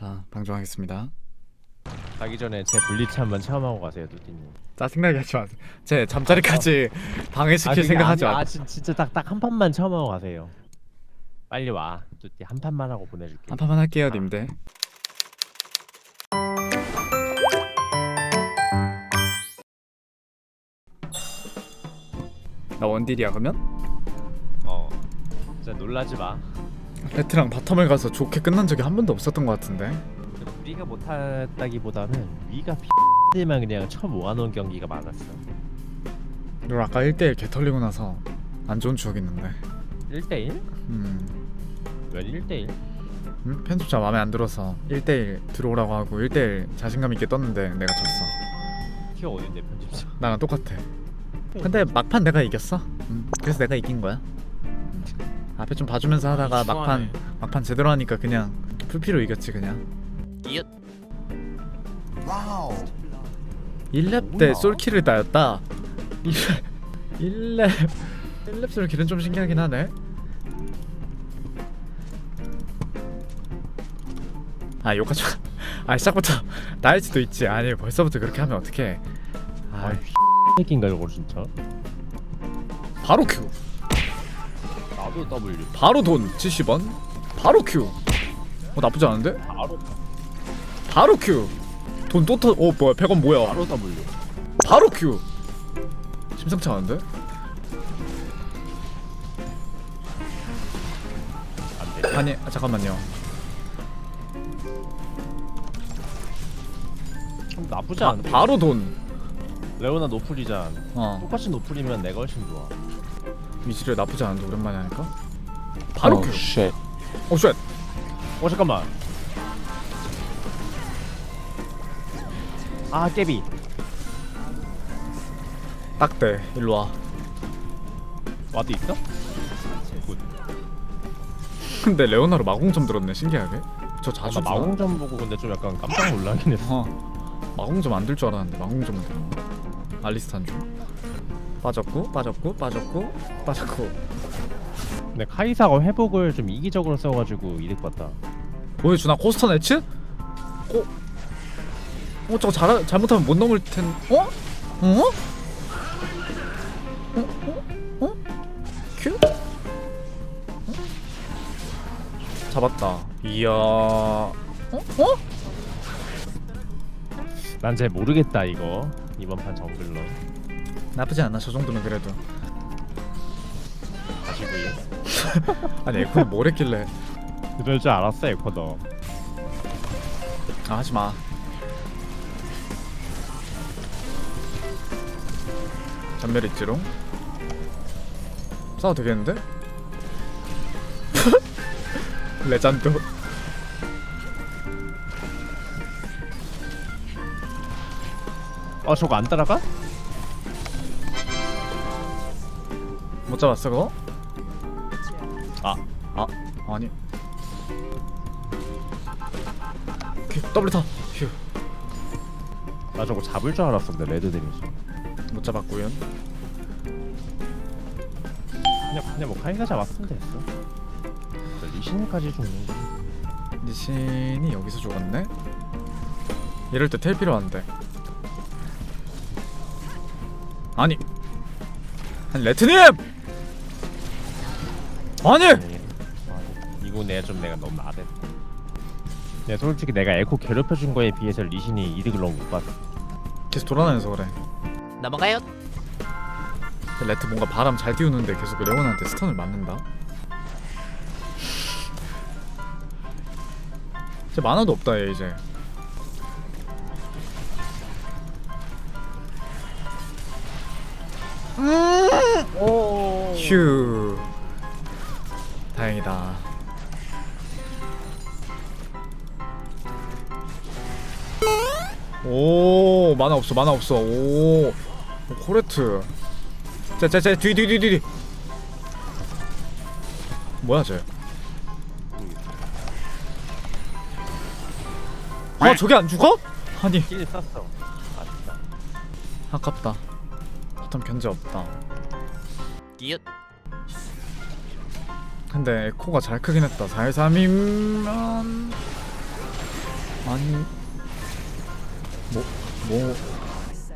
자 방송하겠습니다. 가기 전에 제 블리츠 한번 체험하고 가세요, 두띠님. 짜증나게 하지 마세요. 제 잠자리까지 방해시킬 생각하지 아, 마. 아, 진- 진짜 딱 딱 한 판만 체험하고 가세요. 빨리 와, 두띠 한 판만 하고 보내줄게. 한 판만 할게요, 님들. 나 원딜이야 그러면? 어, 진짜 놀라지 마. 베트랑 바텀을 가서 좋게 끝난 적이 한 번도 없었던 것 같은데. 우리가 못했다기보다는 위가 X들만 그냥 처음 모아놓은 경기가 많았어. 너 아까 1대1 개 털리고 나서 안 좋은 추억 있는데. 1대1? 음, 왜 1대1? 음? 편집자 마음에 안 들어서 1대1 들어오라고 하고 1대1 자신감 있게 떴는데 내가 졌어. 티어 어딘데 편집자? 나랑 똑같아. 근데 막판 내가 이겼어. 음, 그래서 내가 이긴 거야. 음. 앞에 좀 봐주면서 하다가 막판 막판 제대로 하니까 그냥 풀피로 이겼지 그냥. 와우. 1렙 때? 솔킬을 따였다. 1렙 1렙 1렙 솔킬은 좀 신기하긴 하네. 아 욕하지 마. 아 시작부터 나일 수도 있지. 아니 벌써부터 그렇게 하면 어떡해. 아 새끼인가 이거 진짜? 바로 큐. 나도 W. 바로 돈 70원. 바로 큐. 어 나쁘지 않은데? 바로 바로 큐. 돈또 터. 어 뭐야 100원 뭐야? 바로 W. 바로 큐. 심상치 않은데? 안 돼. 아니 아, 잠깐만요. 좀 나쁘지 바, 않은데. 바로 돈. 레오나 노플이잖아. 어 똑같이 노플이면 내가 훨씬 좋아. 위치를 나쁘지 않은데 오랜만에 하니까. 바로 큐. 쉣. 어 쉣. 어 잠깐만. 아 깨비. 딱대. 일로 와. 와도 있어? 굿. 근데 레오나로 마공점 들었네 신기하게. 저 자주 주나? 마공점 보고 근데 좀 약간 깜짝 놀라긴 했어. 어. 마공점 안 들 줄 알았는데 마공점은 들어. 알리스탄 중. 빠졌고 빠졌고 빠졌고 빠졌고. 근데 카이사가 회복을 좀 이기적으로 써가지고 이득 봤다. 보여주나 코스터 네츠? 어? 어 저거 잘 잘못하면 못 넘을 텐. 어? 어? 어? 어? 어? 큐? 어? 잡았다. 이야. 어? 어? 난 잘 모르겠다 이거 이번 판 정글로. 나쁘지 않아. 저 정도면 그래도. 다시 V. 아니 에코는 뭘 했길래? 그럴 줄 알았어 에코더. 아 하지 마. 전멸 있지롱. 싸워 되겠는데? 레전드. 아 저거 안 따라가? 잡았어 그거? 아. 아 아니. 오케이 더블 타. 휴. 나 저거 잡을 줄 알았어 근데 레드 데미지. 못 잡았고요. 그냥 그냥 뭐 카이사 잡았으면 됐어. 그 리신까지 죽는 거. 니신이 여기서 죽었네. 이럴 때 텔 필요 한데. 아니. 아니 레트님! 아니! 네. 아, 이거 내가 좀 내가 너무 나댔다. 네, 솔직히 내가 에코 괴롭혀준 거에 비해서 리신이 이득을 너무 못 봤어. 계속 돌아다녀서 그래. 넘어가요. 레트 뭔가 바람 잘 띄우는데 계속 레온한테 스턴을 맞는다. 이제 만화도 없다 얘 이제. 오. 휴. 만화 없어 만화 없어 오, 오 코레트 쟤쟤쟤 뒤뒤 뒤 뒤 뭐야 쟤 아, 저게 안 죽어? 아니, 킬 쐈어. 아쉽다. 아깝다. 바텀 견제 없다. 끼읓. 근데 에코가 잘 크긴 했다. 413이면 아니 뭐 뭐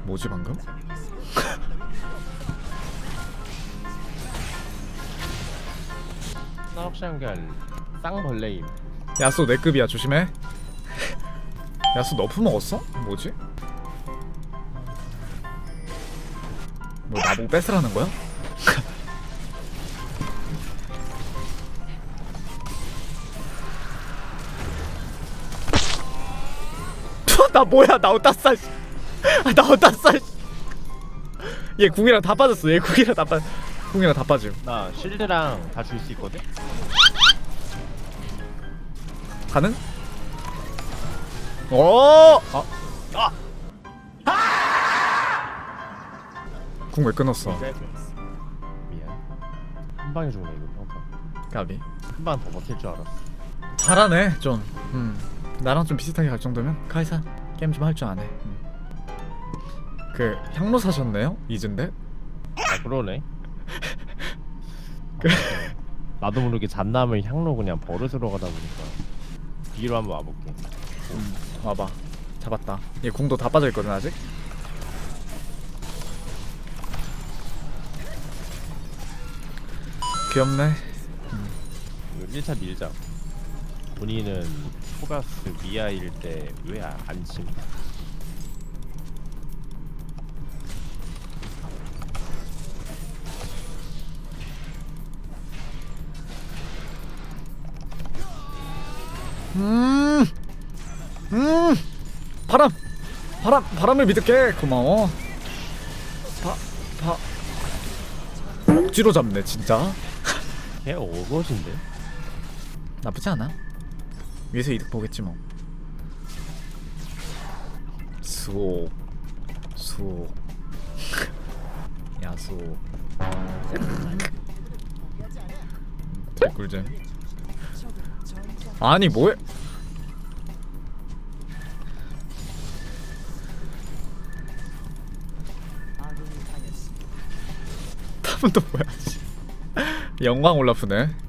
뭐지 방금? 나 혹시 한게 쌍벌레임. 야수 내 급이야 조심해. 야수 너프 먹었어? 뭐지? 뭐 나보고 뺏으라는 거야? 나 뭐야 나 어디다 싸 씨. 아, 나 어디다 싸 씨. 얘 궁이랑 다 빠졌어 얘 궁이랑 다 빠... 궁이랑 다 빠짐 나 실드랑 다 줄 수 있거든. 가능? 오! 아! 궁왜 끊었어? 미안. 한 방에 죽네 이거 평판. 까비 한방 더 버틸 줄 알았어. 잘하네 좀 음. 나랑 좀 비슷하게 갈 정도면 카이사 게임 좀 할 줄 아네 음. 그 향로 사셨네요? 이즈인데? 아 그러네. 그- 아, 나도 모르게 잣남을 향로 그냥 버릇으로 가다 보니까 뒤로 한번 와볼게. 음. 와봐 잡았다 얘 궁도 다 빠져있거든 아직 귀엽네 이거 1차 밀자. 본인은 포가스 미아일 때 왜안 침? 음, 음, 바람, 바람, 바람을 믿을게. 고마워. 바, 바. 억지로 잡네, 진짜. 걔 어거진데? 나쁘지 않아. 위에서 이득 보겠지 뭐. 수옥, 수옥, 야수. 개꿀잼. 아니 뭐해? 탑은 또 뭐야? 씨. 영광 올라프네.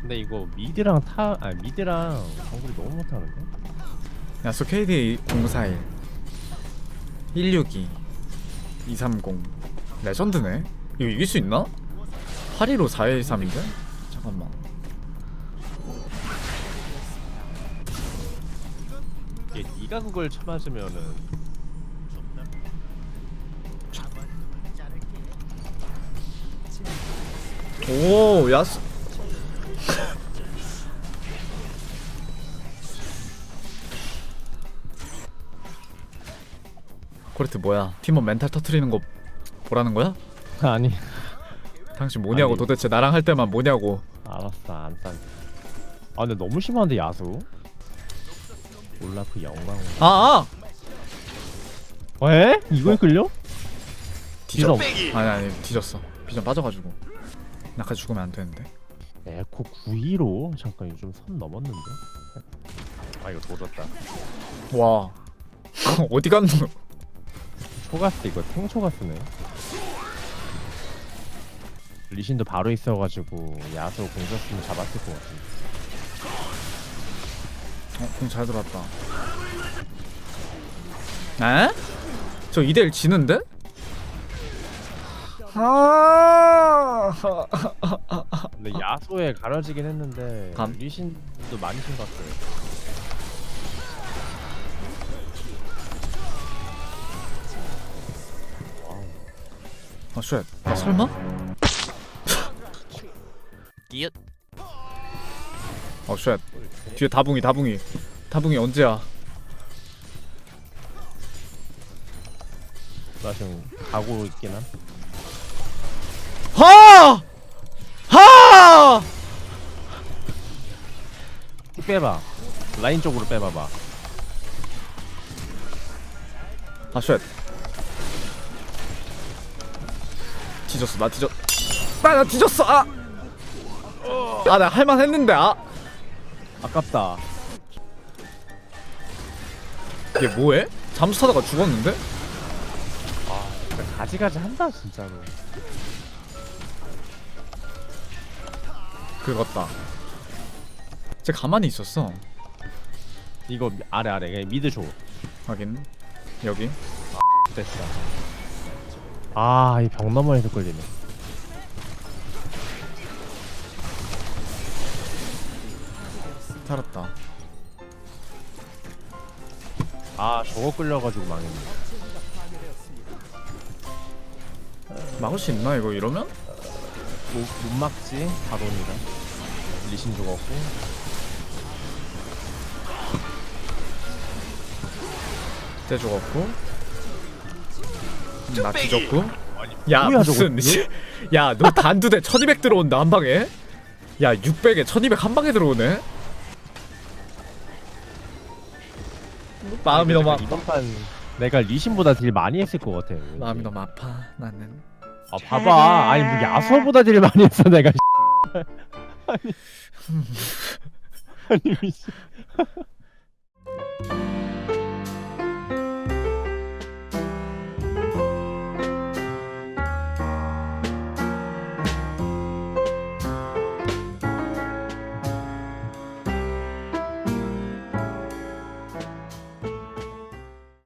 근데 이거 미드랑 타, 아 미드랑 정글이 너무 못하는데? 야수 KD 041 162 230 레전드네 이거 이길 수 있나? 815 413인데? 잠깐만 이게 네가 그걸 쳐맞으면은 오 야수 코레트 뭐야 팀원 멘탈 터트리는 거 보라는 거야? 아니 당신 뭐냐고 아니. 도대체 나랑 할 때만 뭐냐고 알았어 안 싼. 아 근데 너무 심한데 야수. 올라프 영광. 아! 아! 왜? 이걸 끌려? 뒤져 뒤져. 아니 아니 뒤졌어 비전 빠져가지고 나까지 죽으면 안 되는데 에코 915? 잠깐 좀선 넘었는데. 아 이거 도졌다. 와 어디 갔노 초가스 이거 탱 초가스네. 리신도 바로 있어가지고 야수 공 썼으면 잡았을 것 같은데. 어, 공 잘 들어왔다. 에? 저 2대1 지는데? 아! 근데 야수에 가려지긴 했는데 감? 리신도 많이 신봤어요. 아, 쉣. 아, 설마? 끼읓 어, 쉣. 뒤에 다붕이, 다붕이. 다붕이 언제야? 나 지금 가고 있긴 함. 하! 하! 쭉 빼봐. 라인 쪽으로 빼봐봐. 아, 쉣. 뒤졌어, 나 뒤졌. 아, 나 뒤졌어. 아! 아, 나 할만 했는데. 아. 아깝다. 얘 뭐해? 잠수 타다가 죽었는데? 진짜 가지가지 한다 진짜로. 긁었다. 쟤 가만히 있었어. 이거 미- 아래 아래. 그냥 미드 줘. 확인. 여기. 됐어. 아이 벽 너머에서 걸리네. 살았다. 아 저거 끌려가지고 망했네. 막을 수 있나 이거 이러면? 못, 못 막지 바론이라 리신 죽었고. 때 죽었고. 나 뚝배기. 뒤졌고. 야 뭐야, 무슨 야너 단두대 1200 들어온다 한 방에? 야 600에 1200 한 방에 들어오네? 마음이 너무 아파. 이번 판 내가 리신보다 딜 많이 했을 것 같아. 마음이 너무 아파 나는. 아 봐봐. 아니 뭐 야수보다 딜 많이 했어 내가 아니. 아니 미친